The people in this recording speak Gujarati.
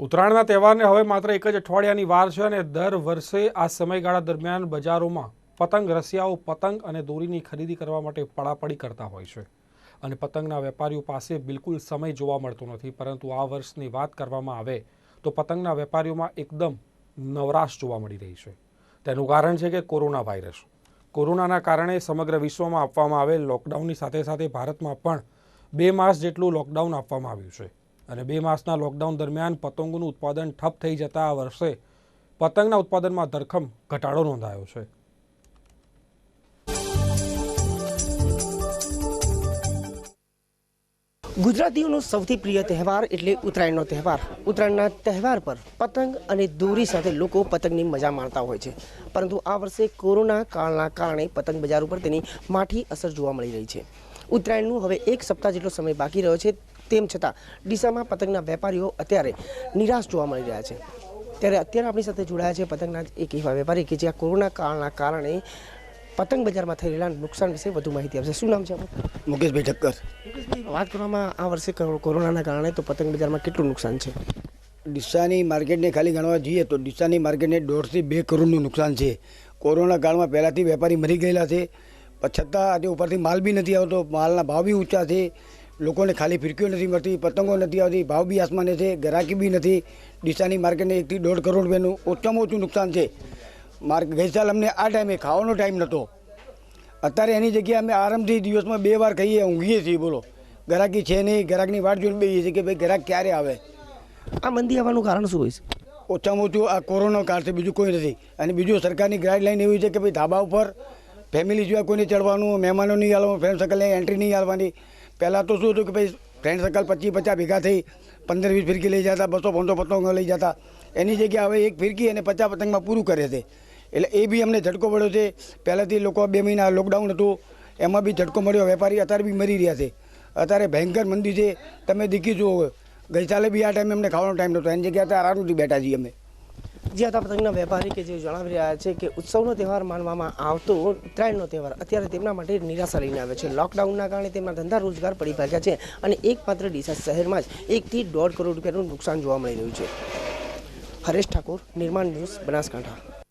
ઉત્તરાયણના તહેવારને હવે માત્ર એક જ અઠવાડિયાની વાર છે અને દર વર્ષે આ સમયગાળા દરમિયાન બજારોમાં પતંગ રસિયાઓ પતંગ અને દોરીની ખરીદી કરવા માટે પડાપડી કરતા હોય છે. અને પતંગના વેપારીઓ પાસે બિલકુલ સમય જોવા મળતો નથી, પરંતુ આ વર્ષની વાત કરવામાં આવે તો પતંગના વેપારીઓમાં એકદમ નવરાશ જોવા મળી રહી છે. તેનું કારણ છે કે કોરોના વાયરસ. કોરોનાના કારણે સમગ્ર વિશ્વમાં આપવામાં આવેલ લોકડાઉનની સાથે સાથે ભારતમાં પણ બે માસ જેટલું લોકડાઉન આપવામાં આવ્યું છે. અને બે માસના લોકડાઉન દરમિયાન પતંગોનું ઉત્પાદન ઠપ થઈ જતા આ વર્ષે પતંગના ઉત્પાદનમાં ધરખમ ઘટાડો નોંધાયો છે. ગુજરાતીઓનો સૌથી પ્રિય તહેવાર એટલે ઉત્તરાયણનો તહેવાર. ઉત્તરાયણના તહેવાર પર પતંગ અને દોરી સાથે લોકો પતંગની મજા માણતા હોય છે. પરંતુ આ વર્ષે કોરોના કાળના કારણે પતંગ બજાર ઉપર તેની માઠી અસર જોવા મળી રહી છે. ઉત્તરાયણનું હવે એક સપ્તાહ જેટલો સમય બાકી રહ્યો છે તેમ છતાં ડીસામાં પતંગના વેપારીઓ અત્યારે નિરાશ જોવા મળી રહ્યા છે. ત્યારે અત્યારે આપણી સાથે જોડાયા છે પતંગના એક એવા વેપારી કે જે આ કોરોના કાળના કારણે પતંગ બજારમાં થઈ રહેલા નુકસાન વિશે વધુ માહિતી આપશે. શું નામ છે મુકેશભાઈ ઠક્કર. વાત કરવામાં આ વર્ષે કોરો- કોરોનાના કારણે તો પતંગ બજારમાં કેટલું નુકસાન છે? ડીસાની માર્કેટને ખાલી ગણવા જઈએ તો ડીસાની માર્કેટને દોઢથી બે કરોડનું નુકસાન છે. કોરોના કાળમાં પહેલાંથી વેપારી મરી ગયેલા છે. છતાં આજે ઉપરથી માલ બી નથી આવતો માલના ભાવ બી ઊંચા છે. લોકોને ખાલી ફિરકીઓ નથી મળતી પતંગો નથી આવતી ભાવ બી આસમાને છે ગ્રાહકી બી નથી. ડીસાની માર્કેટને એકથી દોઢ કરોડ રૂપિયાનું ઓછામાં ઓછું નુકસાન છે. માર્ક ગઈ સાલ અમને આ ટાઈમે ખાવાનો ટાઈમ નહોતો. અત્યારે એની જગ્યાએ અમે આરામથી દિવસમાં બે વાર ખાઈએ ઊંઘીએ છીએ બોલો. ગ્રાહકી છે નહીં ગ્રાહકની વાટ જોઈને બેસીએ છીએ કે ભાઈ ગ્રાહક ક્યારે આવે? આ મંદી આવવાનું કારણ શું હોય છે? ઓછામાં ઓછું આ કોરોના કાળ છે બીજું કોઈ નથી. અને બીજું સરકારની ગાઈડલાઈન એવી છે કે ભાઈ ધાબા ઉપર ફેમિલી જેવા કોઈને ચડવાનું મહેમાનો નહીં હાલવાનું ફ્રેન્ડ સર્કલને એન્ટ્રી નહીં આવવાની પહેલાં તો શું હતું કે ભાઈ ફ્રેન્ડ સર્કલ પચીસ પચાસ ભેગા થઈ, પંદર વીસ ફિરકી લઈ જતા, બસો પાંચસો પતંગો લઈ જતા. એની જગ્યાએ હવે એક ફિરકી અને પચાસ પતંગમાં પૂરું કરે છે. એટલે એ બી અમને ઝટકો પડ્યો છે. પહેલાંથી લોકો બે મહિના લોકડાઉન હતું. એમાં બી ઝટકો મળ્યો. વેપારી અત્યારે બી મરી રહ્યા છે. અત્યારે ભયંકર મંદી છે. તમે દીખી જુઓ. ગઈકાલે બી આ ટાઈમે અમને ખાવાનો ટાઈમ નહોતો. એની જગ્યાએ આરામથી બેઠા છીએ અમે. જે હતા પતંગના વેપારી કે જે જણાવી રહ્યા છે કે ઉત્સવનો તહેવાર માનવામાં આવતો ઉત્તરાયણનો તહેવાર. અત્યારે તેમના માટે નિરાશા લઈને આવે છે. લોકડાઉનના કારણે તેમના ધંધા રોજગાર પડી ભાગ્યા છે અને એકમાત્ર ડીસા શહેરમાં જ એકથી દોઢ કરોડ રૂપિયાનું નુકસાન જોવા મળી રહ્યું છે. હરેશ ઠાકોર, નિર્માણ ન્યૂઝ બનાસકાંઠા.